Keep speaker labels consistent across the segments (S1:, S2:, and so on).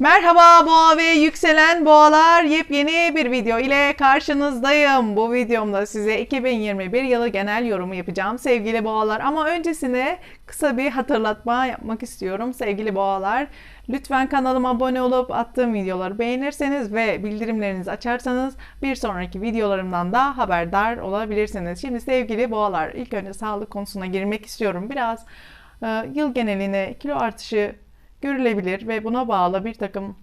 S1: Merhaba boğa ve yükselen boğalar yepyeni bir video ile karşınızdayım. Bu videomda size 2021 yılı genel yorumu yapacağım sevgili boğalar. Ama öncesine kısa bir hatırlatma yapmak istiyorum sevgili boğalar. Lütfen kanalıma abone olup attığım videoları beğenirseniz ve bildirimlerinizi açarsanız bir sonraki videolarımdan da haberdar olabilirsiniz. Şimdi sevgili boğalar ilk önce sağlık konusuna girmek istiyorum. Biraz e, yıl geneline kilo artışı görülebilir ve buna bağlı bir takım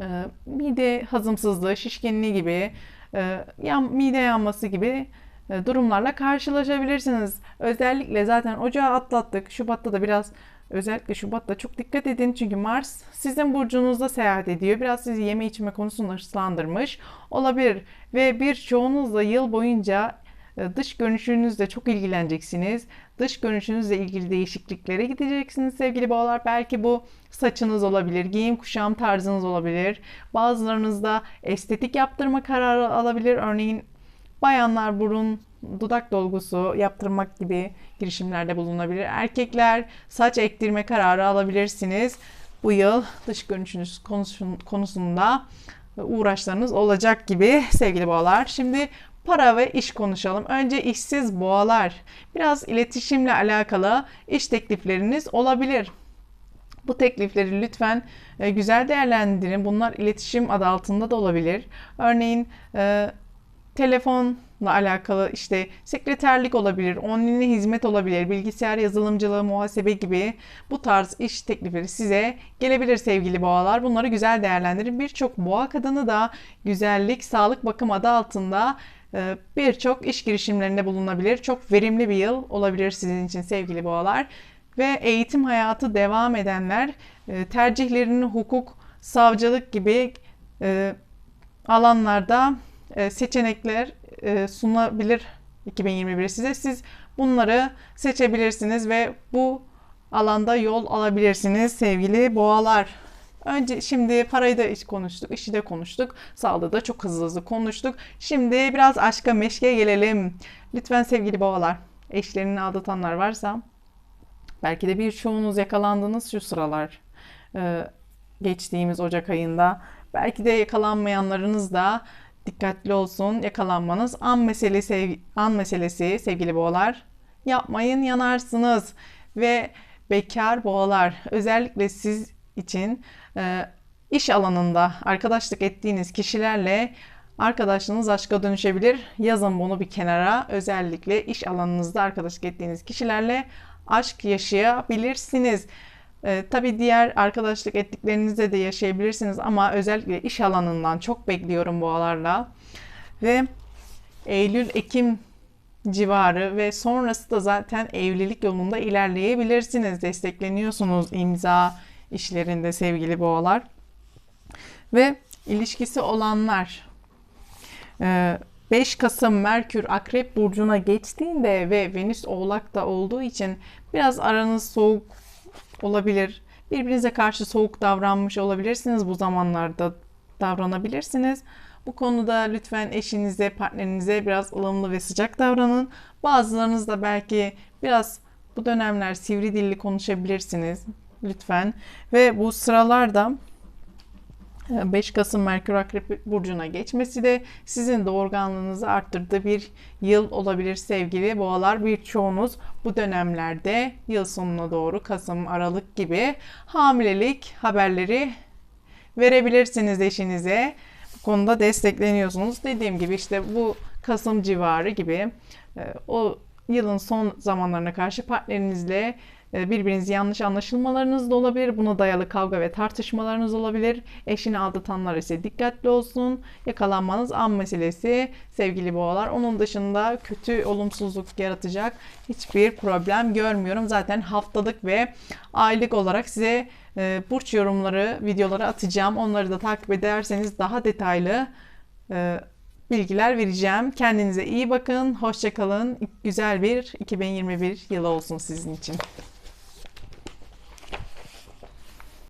S1: e, mide hazımsızlığı, şişkinliği gibi, e, yan, mide yanması gibi e, durumlarla karşılaşabilirsiniz. Özellikle zaten ocağı atlattık. Şubat'ta da biraz özellikle Şubat'ta çok dikkat edin çünkü Mars sizin burcunuzda seyahat ediyor. Biraz sizi yeme içme konusunda hırslandırmış olabilir ve birçoğunuzla yıl boyunca dış görünüşünüzle çok ilgileneceksiniz. Dış görünüşünüzle ilgili değişikliklere gideceksiniz sevgili boğalar. Belki bu saçınız olabilir, giyim kuşam tarzınız olabilir. Bazılarınızda estetik yaptırma kararı alabilir. Örneğin bayanlar burun, dudak dolgusu yaptırmak gibi girişimlerde bulunabilir. Erkekler saç ektirme kararı alabilirsiniz. Bu yıl dış görünüşünüz konusunda uğraşlarınız olacak gibi sevgili boğalar. Şimdi para ve iş konuşalım. Önce işsiz boğalar. Biraz iletişimle alakalı iş teklifleriniz olabilir. Bu teklifleri lütfen e, güzel değerlendirin. Bunlar iletişim adı altında da olabilir. Örneğin e, telefonla alakalı işte sekreterlik olabilir, online hizmet olabilir, bilgisayar yazılımcılığı, muhasebe gibi bu tarz iş teklifleri size gelebilir sevgili boğalar. Bunları güzel değerlendirin. Birçok boğa kadını da güzellik, sağlık, bakım adı altında birçok iş girişimlerinde bulunabilir. Çok verimli bir yıl olabilir sizin için sevgili boğalar. Ve eğitim hayatı devam edenler e, tercihlerini hukuk, savcılık gibi e, alanlarda e, seçenekler sunabilir 2021 size. Siz bunları seçebilirsiniz ve bu alanda yol alabilirsiniz sevgili boğalar. Önce şimdi parayı da konuştuk, işi de konuştuk. Sağlığı da çok hızlı hızlı konuştuk. Şimdi biraz aşka meşke gelelim. Lütfen sevgili boğalar, eşlerini aldatanlar varsa belki de birçoğunuz yakalandınız şu sıralar. Ee, geçtiğimiz Ocak ayında. Belki de yakalanmayanlarınız da dikkatli olsun. Yakalanmanız an meselesi, an meselesi sevgili boğalar. Yapmayın yanarsınız. Ve bekar boğalar özellikle siz için e, iş alanında arkadaşlık ettiğiniz kişilerle arkadaşlığınız aşka dönüşebilir. Yazın bunu bir kenara. Özellikle iş alanınızda arkadaşlık ettiğiniz kişilerle aşk yaşayabilirsiniz. E, tabii diğer arkadaşlık ettiklerinizde de yaşayabilirsiniz ama özellikle iş alanından çok bekliyorum boğalarla. Ve Eylül-Ekim civarı ve sonrası da zaten evlilik yolunda ilerleyebilirsiniz. Destekleniyorsunuz imza, işlerinde sevgili boğalar. Ve ilişkisi olanlar 5 e, Kasım Merkür Akrep Burcu'na geçtiğinde ve Venüs Oğlak'ta olduğu için biraz aranız soğuk olabilir. Birbirinize karşı soğuk davranmış olabilirsiniz. Bu zamanlarda davranabilirsiniz. Bu konuda lütfen eşinize, partnerinize biraz ılımlı ve sıcak davranın. Bazılarınız da belki biraz bu dönemler sivri dilli konuşabilirsiniz lütfen. Ve bu sıralarda 5 e, Kasım Merkür Akrep Burcu'na geçmesi de sizin doğurganlığınızı arttırdığı bir yıl olabilir sevgili boğalar. Birçoğunuz bu dönemlerde yıl sonuna doğru Kasım, Aralık gibi hamilelik haberleri verebilirsiniz eşinize. Bu konuda destekleniyorsunuz. Dediğim gibi işte bu Kasım civarı gibi e, o yılın son zamanlarına karşı partnerinizle e, birbirinizi yanlış anlaşılmalarınız da olabilir. Buna dayalı kavga ve tartışmalarınız olabilir. Eşini aldatanlar ise dikkatli olsun. Yakalanmanız an meselesi sevgili boğalar. Onun dışında kötü olumsuzluk yaratacak hiçbir problem görmüyorum. Zaten haftalık ve aylık olarak size e, burç yorumları, videoları atacağım. Onları da takip ederseniz daha detaylı e, bilgiler vereceğim. Kendinize iyi bakın, hoşçakalın. Güzel bir 2021 yılı olsun sizin için.